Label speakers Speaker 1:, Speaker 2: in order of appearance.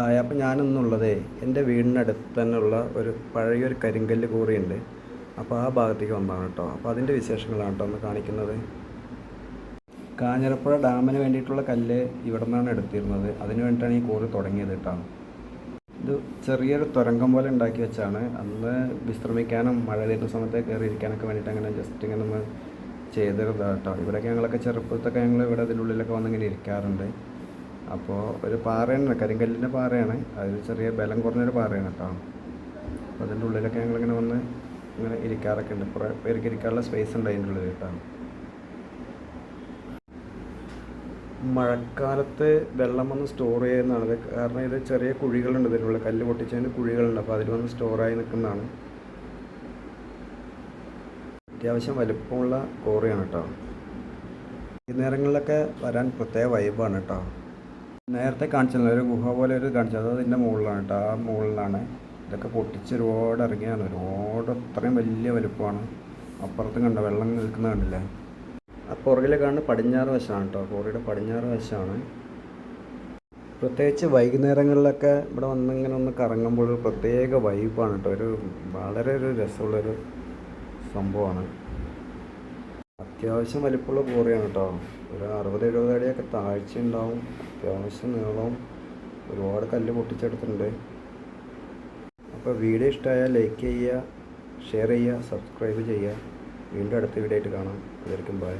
Speaker 1: Hi അപ്പം ഞാനിന്നുള്ളതേ എന്റെ വീടിനടുത്ത് തന്നെയുള്ള ഒരു പഴയൊരു കരിങ്കല്ല് കൂറിയുണ്ട് അപ്പോൾ ആ ഭാഗത്തേക്ക് വന്നതാണ് കേട്ടോ. അപ്പോൾ അതിന്റെ വിശേഷങ്ങളാണ് കേട്ടോ ഒന്ന് കാണിക്കുന്നത്. കാഞ്ഞിരപ്പുഴ ഡാമിന് വേണ്ടിയിട്ടുള്ള കല്ല് ഇവിടെ നിന്നാണ് എടുത്തിരുന്നത്. അതിന് വേണ്ടിയിട്ടാണ് ഈ കൂറി തുടങ്ങിയത് കേട്ടോ. ഇത് ചെറിയൊരു തുരങ്കം പോലെ ഉണ്ടാക്കി വെച്ചാണ്. അന്ന് വിശ്രമിക്കാനും മഴ വരുന്ന സമയത്ത് കയറിയിരിക്കാനൊക്കെ വേണ്ടിയിട്ട് അങ്ങനെ ജസ്റ്റ് ഇങ്ങനെ ഒന്ന് ചെയ്തിരുന്നതാണ് കേട്ടോ. ഇവിടെയൊക്കെ ഞങ്ങളൊക്കെ ചെറുപ്പത്തൊക്കെ ഞങ്ങൾ ഇവിടെ അതിന്റെ ഉള്ളിലൊക്കെ വന്നിങ്ങനെ ഇരിക്കാറുണ്ട്. അപ്പോൾ ഒരു പാറയാണ് കരിങ്കല്ലിന്റെ പാറയാണ്. അതൊരു ചെറിയ ബലം കുറഞ്ഞൊരു പാറയാണ് കേട്ടോ അപ്പോൾ അതിന്റെ ഉള്ളിലൊക്കെ ഞങ്ങളിങ്ങനെ വന്ന് ഇങ്ങനെ ഇരിക്കാറൊക്കെ ഉണ്ട്. കുറേ പേർക്ക് ഇരിക്കാനുള്ള സ്പേസ് ഉണ്ട് അതിന്റെ ഉള്ളിൽ കേട്ടോ മഴക്കാലത്ത് വെള്ളം വന്ന് സ്റ്റോർ ചെയ്യുന്നതാണ്. കാരണം ഇത് ചെറിയ കുഴികളുണ്ട് ഇതിനുള്ള കല്ല് പൊട്ടിച്ചതിന് കുഴികളുണ്ട്. അപ്പോൾ അതിൽ വന്ന് സ്റ്റോറായി നിൽക്കുന്നതാണ്. അത്യാവശ്യം വലിപ്പമുള്ള കോറിയാണ് കേട്ടോ വൈകുന്നേരങ്ങളിലൊക്കെ വരാൻ പ്രത്യേക വൈബാണ് കേട്ടോ നേരത്തെ കാണിച്ചില്ല ഒരു ഗുഹ പോലെ ഒരു കാണിച്ചത് അത് അതിന്റെ മുകളിലാണ് കേട്ടോ ആ മുകളിലാണ്. ഇതൊക്കെ പൊട്ടിച്ച് ഒരുപാട് ഇറങ്ങിയാണ്. ഒരുപാട് അത്രയും വലിയ വലുപ്പമാണ്. അപ്പുറത്ത് കണ്ട വെള്ളം നിൽക്കുന്ന കണ്ടില്ലേ? ആ പുറകിലെ കാണുന്ന പടിഞ്ഞാറ് വശമാണ് കേട്ടോ കോറിയുടെ പടിഞ്ഞാറ് വശമാണ്. പ്രത്യേകിച്ച് വൈകുന്നേരങ്ങളിലൊക്കെ ഇവിടെ വന്നിങ്ങനെ ഒന്ന് കറങ്ങുമ്പോൾ ഒരു പ്രത്യേക വൈബാണ് കേട്ടോ ഒരു വളരെ ഒരു രസമുള്ളൊരു സംഭവമാണ്. അത്യാവശ്യം വലിപ്പമുള്ള കോറിയാണ് കേട്ടോ ഒരു അറുപത് എഴുപത് അടിയൊക്കെ താഴ്ച ഉണ്ടാവും. അത്യാവശ്യം നീളവും ഒരുപാട് കല്ല് പൊട്ടിച്ചെടുത്തിട്ടുണ്ട്. അപ്പോൾ വീഡിയോ ഇഷ്ടമായാൽ ലൈക്ക് ചെയ്യുക ഷെയർ ചെയ്യുക സബ്സ്ക്രൈബ് ചെയ്യുക. വീണ്ടും അടുത്ത വീഡിയോ ആയിട്ട് കാണാം. അതായിരിക്കും ബൈ